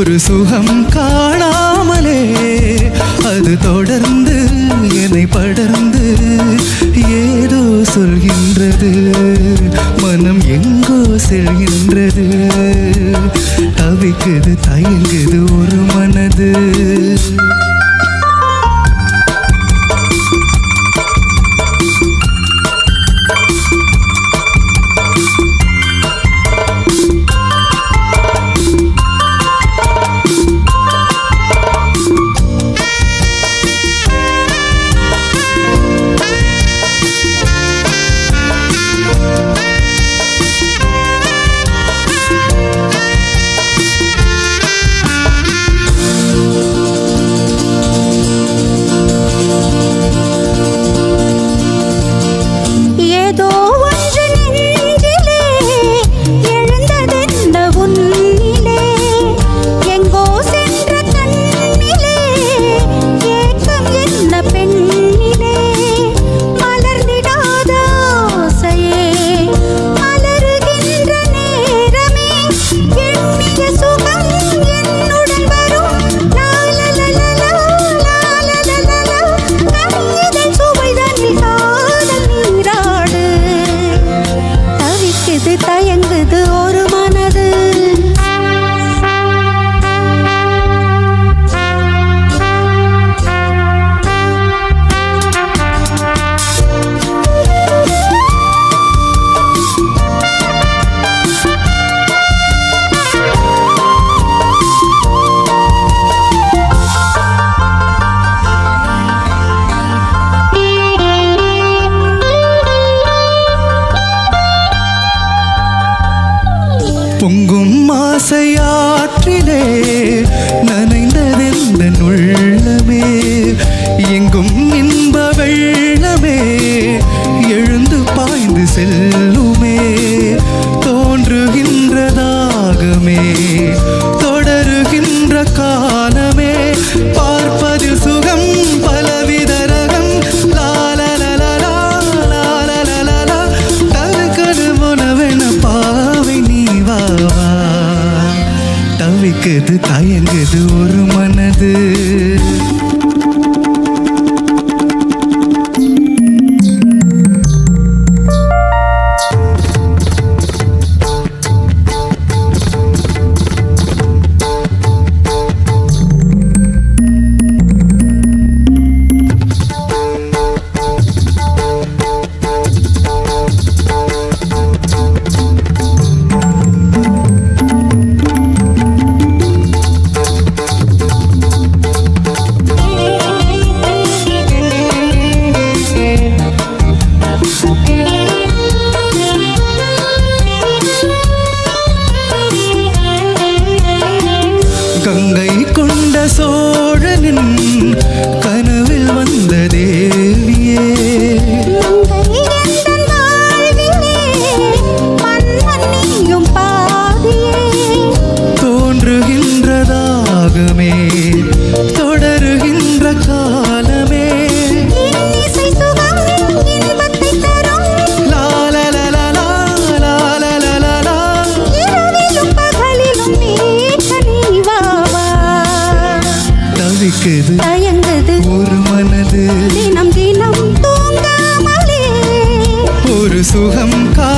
ஒரு சுகம் காணாமலே அது தொடர்ந்து என்னை படர்ந்து ஏதோ சொல்கின்றது மனம் எங்கோ செல்கின்றது. தவிக்குது தயங்கு தவிக்குது தயங்குது. ஒரு மனது தினம் தினம் தூங்காமலே. ஒரு சுகம் கா